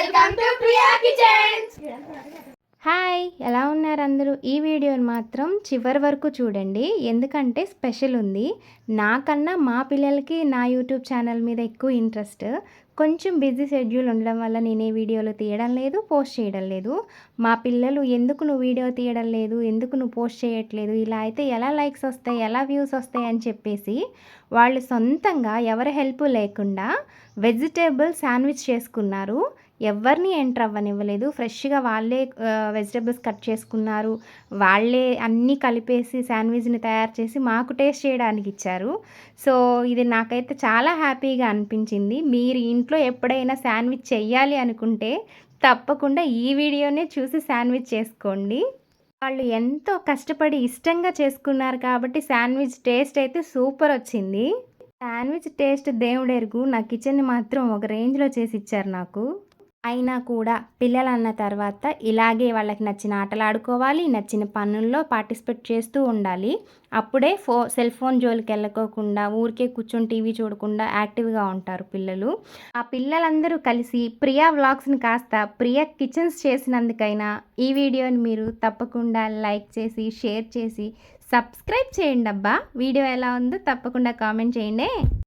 Welcome to Priya kitchen hi ఎలా ఉన్నారు అందరూ? ఈ వీడియోని మాత్రం చివరి వరకు చూడండి. ఎందుకంటే స్పెషల్ ఉంది. నాకన్నా మా పిల్లలకి నా యూట్యూబ్ ఛానల్ మీద ఎక్కువ ఇంట్రెస్ట్. కొంచెం బిజీ షెడ్యూల్ ఉండడం వల్ల నేను ఏ వీడియోలు తీయడం లేదు పోస్ట్ చేయడం లేదు. మా పిల్లలు ఎందుకు నువ్వు వీడియో తీయడం లేదు? ఎందుకు నువ్వు పోస్ట్ చేయట్లేదు? ఇలా అయితే ఎలా లైక్స్ వస్తాయి? ఎలా వ్యూస్ వస్తాయి? అని చెప్పేసి వాళ్ళు సొంతంగా ఎవరి హెల్ప్ లేకుండా వెజిటేబుల్ శాండ్విచ్ చేసుకున్నారు. ఎవరిని ఎంటర్ అవ్వనివ్వలేదు. ఫ్రెష్గా వాళ్ళే వెజిటేబుల్స్ కట్ చేసుకున్నారు. వాళ్ళే అన్నీ కలిపేసి శాండ్విచ్ని తయారు చేసి మాకు టేస్ట్ చేయడానికి ఇచ్చారు. సో ఇది నాకైతే చాలా హ్యాపీగా అనిపించింది. మీరు ఇంట్లో ఎప్పుడైనా శాండ్విచ్ చేయాలి అనుకుంటే తప్పకుండా ఈ వీడియోనే చూసి శాండ్విచ్ చేసుకోండి. వాళ్ళు ఎంతో కష్టపడి ఇష్టంగా చేసుకున్నారు కాబట్టి శాండ్విచ్ టేస్ట్ అయితే సూపర్ వచ్చింది. శాండ్విచ్ టేస్ట్ దేవుడెరుగు. నా కిచెన్ని మాత్రం ఒక రేంజ్లో చేసి ఇచ్చారు నాకు. అయినా కూడా పిల్లలు అన్న తర్వాత ఇలాగే వాళ్ళకి నచ్చిన ఆటలు ఆడుకోవాలి నచ్చిన పనుల్లో పార్టిసిపేట్ చేస్తూ ఉండాలి. అప్పుడే ఫో సెల్ ఫోన్ జోలికి వెళ్ళకోకుండా ఊరికే కూర్చొని టీవీ చూడకుండా యాక్టివ్గా ఉంటారు పిల్లలు. ఆ పిల్లలందరూ కలిసి ప్రియా వ్లాగ్స్ని కాస్త ప్రియా కిచెన్స్ చేసినందుకైనా ఈ వీడియోని మీరు తప్పకుండా లైక్ చేసి షేర్ చేసి సబ్స్క్రైబ్ చేయండి అబ్బా వీడియో ఎలా ఉందో తప్పకుండా కామెంట్ చేయండి.